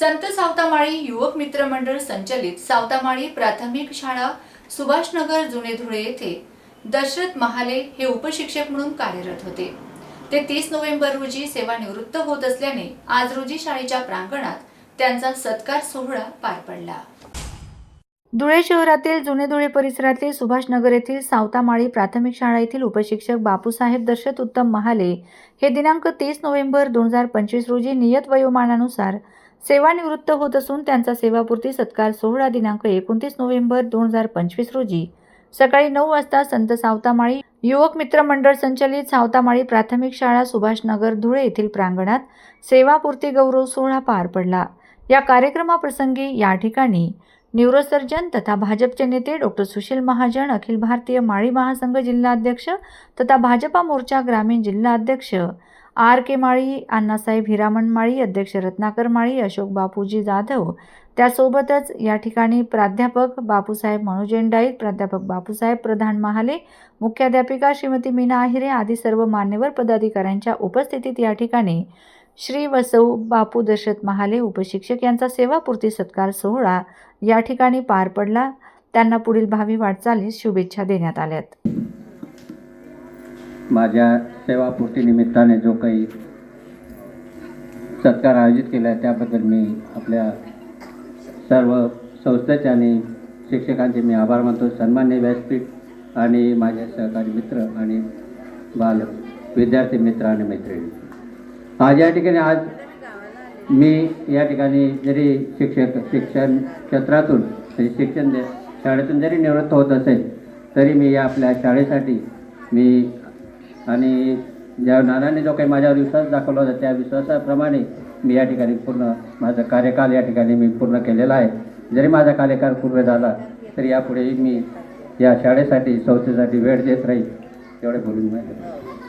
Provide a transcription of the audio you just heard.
संत सावतामाळी युवक मित्र मंडळ संचलित सावतामाळी प्राथमिक शाळा सुभाषनगर जुने धुळे येथे दशरथ महाले हे उपशिक्षक म्हणून कार्यरत होते. ते तीस नोव्हेंबर रोजी सेवानिवृत्त होत असल्याने आज रोजी शाळेच्या प्रांगणात त्यांचा सत्कार सोहळा पार पडला. धुळे शहरातील जुने धुळे परिसरातील सुभाषनगर येथील सावतामाळी प्राथमिक शाळा येथील उपशिक्षक बापूसाहेब दशरथ उत्तम महाले हे दिनांक तीस नोव्हेंबर दोन हजार पंचवीस रोजी नियत वयोमानानुसार सेवानिवृत्त होत असून त्यांचा सेवापूर्ती सत्कार सोहळा दिनांक एकोणतीस नोव्हेंबर दोन हजार पंचवीस रोजी. सकाळी नऊ वाजता संत सावतामाळी युवक मित्र मंडळ संचलित सावतामाळी प्राथमिक शाळा सुभाषनगर धुळे येथील प्रांगणात सेवापूर्ती गौरव सोहळा पार पडला. या कार्यक्रमाप्रसंगी या ठिकाणी न्यूरोसर्जन तथा भाजपचे नेते डॉक्टर सुशील महाजन अखिल भारतीय माळी महासंघ जिल्हाध्यक्ष तथा भाजपा मोर्चा ग्रामीण जिल्हाध्यक्ष आर के माळी अण्णासाहेब हिरामण माळी अध्यक्ष रत्नाकर माळी अशोक बापूजी जाधव. त्यासोबतच या ठिकाणी प्राध्यापक बापूसाहेब मनोजेन डाईक प्राध्यापक बापूसाहेब प्रधान महाले मुख्याध्यापिका श्रीमती मीना आहिरे आदी सर्व मान्यवर पदाधिकाऱ्यांच्या उपस्थितीत या ठिकाणी श्री वसौ बापू दशरथ महाले उपशिक्षक यांचा सेवापूर्ती सत्कार सोहळा या ठिकाणी पार पडला. त्यांना पुढील भावी वाटचालीस शुभेच्छा देण्यात आल्यात. माझ्या सेवापूर्ती निमित्ताने जो काही सत्कार आयोजित केला आहे त्याबद्दल मी आपल्या सर्व संस्थेचे आणि शिक्षकांचे मी आभार मानतो. सन्मान्य व्यासपीठ आणि माझे सहकारी मित्र आणि बाल विद्यार्थी मित्र आणि मैत्रिणी. आज या ठिकाणी आज मी या ठिकाणी जरी शिक्षक शिक्षण क्षेत्रातून म्हणजे शिक्षण दे- शाळेतून जरी निवृत्त होत असेल तरी मी या आपल्या शाळेसाठी मी आणि ज्या नानाने जो काही माझ्यावर विश्वास दाखवला होता त्या विश्वासाप्रमाणे मी या ठिकाणी पूर्ण माझा कार्यकाल या ठिकाणी मी पूर्ण केलेला आहे. जरी माझा कार्यकाल पूर्ण झाला तरी यापुढेही मी या शाळेसाठी संस्थेसाठी वेळ देत राहील एवढे बोलून माहिती